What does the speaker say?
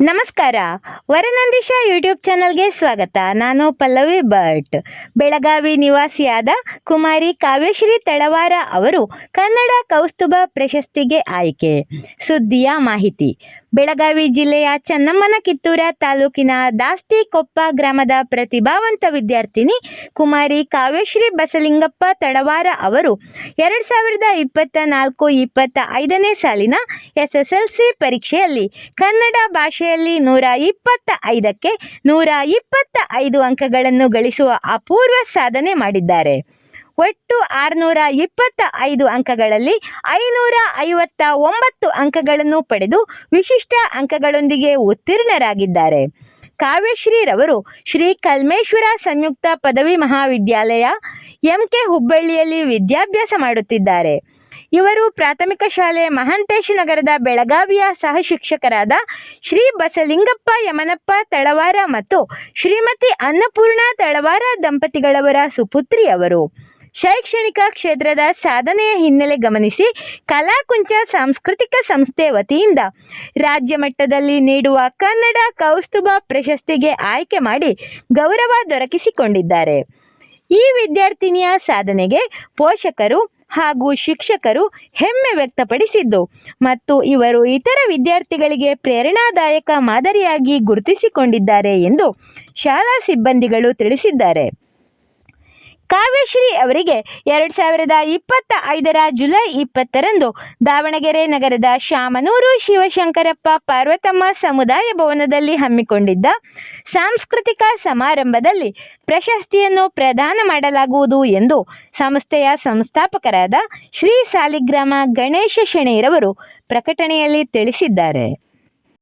ನಮಸ್ಕಾರ. ವರನಂದಿಶ ಯೂಟ್ಯೂಬ್ ಚಾನಲ್ಗೆ ಸ್ವಾಗತ. ನಾನು ಪಲ್ಲವಿ ಭಟ್. ಬೆಳಗಾವಿ ನಿವಾಸಿಯಾದ ಕುಮಾರಿ ಕಾವ್ಯಶ್ರೀ ತಳವಾರ ಅವರು ಕನ್ನಡ ಕೌಸ್ತುಭ ಪ್ರಶಸ್ತಿಗೆ ಆಯ್ಕೆ. ಸುದ್ದಿಯ ಮಾಹಿತಿ. ಬೆಳಗಾವಿ ಜಿಲ್ಲೆಯ ಚನ್ನಮ್ಮನ ಕಿತ್ತೂರ ತಾಲೂಕಿನ ದಾಸ್ತಿಕೊಪ್ಪ ಗ್ರಾಮದ ಪ್ರತಿಭಾವಂತ ವಿದ್ಯಾರ್ಥಿನಿ ಕುಮಾರಿ ಕಾವ್ಯಶ್ರೀ ಬಸಲಿಂಗಪ್ಪ ತಳವಾರ ಅವರು ಎರಡು ಸಾವಿರದ ಇಪ್ಪತ್ತ ನಾಲ್ಕು ಇಪ್ಪತ್ತ ಐದನೇ ಸಾಲಿನ ಎಸ್ಎಸ್ಎಲ್ಸಿ ಪರೀಕ್ಷೆಯಲ್ಲಿ ಕನ್ನಡ ಭಾಷೆಯಲ್ಲಿ ನೂರ ಇಪ್ಪತ್ತ ಐದಕ್ಕೆ ನೂರ ಇಪ್ಪತ್ತ ಐದು ಅಂಕಗಳನ್ನು ಗಳಿಸುವ ಅಪೂರ್ವ ಸಾಧನೆ ಮಾಡಿದ್ದಾರೆ. ಒಟ್ಟು ಆರುನೂರ ಇಪ್ಪತ್ತ ಐದು ಅಂಕಗಳಲ್ಲಿ ಐನೂರ ಐವತ್ತ ಒಂಬತ್ತು ಅಂಕಗಳನ್ನು ಪಡೆದು ವಿಶಿಷ್ಟ ಅಂಕಗಳೊಂದಿಗೆ ಉತ್ತೀರ್ಣರಾಗಿದ್ದಾರೆ. ಕಾವ್ಯಶ್ರೀರವರು ಶ್ರೀ ಕಲ್ಮೇಶ್ವರ ಸಂಯುಕ್ತ ಪದವಿ ಮಹಾವಿದ್ಯಾಲಯ ಎಂಕೆ ಹುಬ್ಬಳ್ಳಿಯಲ್ಲಿ ವಿದ್ಯಾಭ್ಯಾಸ ಮಾಡುತ್ತಿದ್ದಾರೆ. ಇವರು ಪ್ರಾಥಮಿಕ ಶಾಲೆ ಮಹಾಂತೇಶ ನಗರದ ಬೆಳಗಾವಿಯ ಸಹ ಶಿಕ್ಷಕರಾದ ಶ್ರೀ ಬಸಲಿಂಗಪ್ಪ ಯಮನಪ್ಪ ತಳವಾರ ಮತ್ತು ಶ್ರೀಮತಿ ಅನ್ನಪೂರ್ಣ ತಳವಾರ ದಂಪತಿಗಳವರ ಸುಪುತ್ರಿಯವರು ಶೈಕ್ಷಣಿಕ ಕ್ಷೇತ್ರದ ಸಾಧನೆಯ ಹಿನ್ನೆಲೆ ಗಮನಿಸಿ ಕಲಾಕುಂಚ ಸಾಂಸ್ಕೃತಿಕ ಸಂಸ್ಥೆ ವತಿಯಿಂದ ರಾಜ್ಯ ಮಟ್ಟದಲ್ಲಿ ನೀಡುವ ಕನ್ನಡ ಕೌಸ್ತುಭ ಪ್ರಶಸ್ತಿಗೆ ಆಯ್ಕೆ ಮಾಡಿ ಗೌರವ ದೊರಕಿಸಿಕೊಂಡಿದ್ದಾರೆ. ಈ ವಿದ್ಯಾರ್ಥಿನಿಯ ಸಾಧನೆಗೆ ಪೋಷಕರು ಹಾಗೂ ಶಿಕ್ಷಕರು ಹೆಮ್ಮೆ ವ್ಯಕ್ತಪಡಿಸಿದ್ದು. ಮತ್ತು ಇವರು ಇತರ ವಿದ್ಯಾರ್ಥಿಗಳಿಗೆ ಪ್ರೇರಣಾದಾಯಕ ಮಾದರಿಯಾಗಿ ಗುರುತಿಸಿಕೊಂಡಿದ್ದಾರೆ ಎಂದು ಶಾಲಾ ಸಿಬ್ಬಂದಿಗಳು ತಿಳಿಸಿದ್ದಾರೆ. ಕಾವ್ಯಶ್ರೀ ಅವರಿಗೆ ಎರಡು ಸಾವಿರದ ಇಪ್ಪತ್ತ ಐದರ ಜುಲೈ ಇಪ್ಪತ್ತರಂದು ದಾವಣಗೆರೆ ನಗರದ ಶಾಮನೂರು ಶಿವಶಂಕರಪ್ಪ ಪಾರ್ವತಮ್ಮ ಸಮುದಾಯ ಭವನದಲ್ಲಿ ಹಮ್ಮಿಕೊಂಡಿದ್ದ ಸಾಂಸ್ಕೃತಿಕ ಸಮಾರಂಭದಲ್ಲಿ ಪ್ರಶಸ್ತಿಯನ್ನು ಪ್ರದಾನ ಮಾಡಲಾಗುವುದು ಎಂದು ಸಂಸ್ಥೆಯ ಸಂಸ್ಥಾಪಕರಾದ ಶ್ರೀ ಸಾಲಿಗ್ರಾಮ ಗಣೇಶ ಶೆಣೆರವರು ಪ್ರಕಟಣೆಯಲ್ಲಿ ತಿಳಿಸಿದ್ದಾರೆ.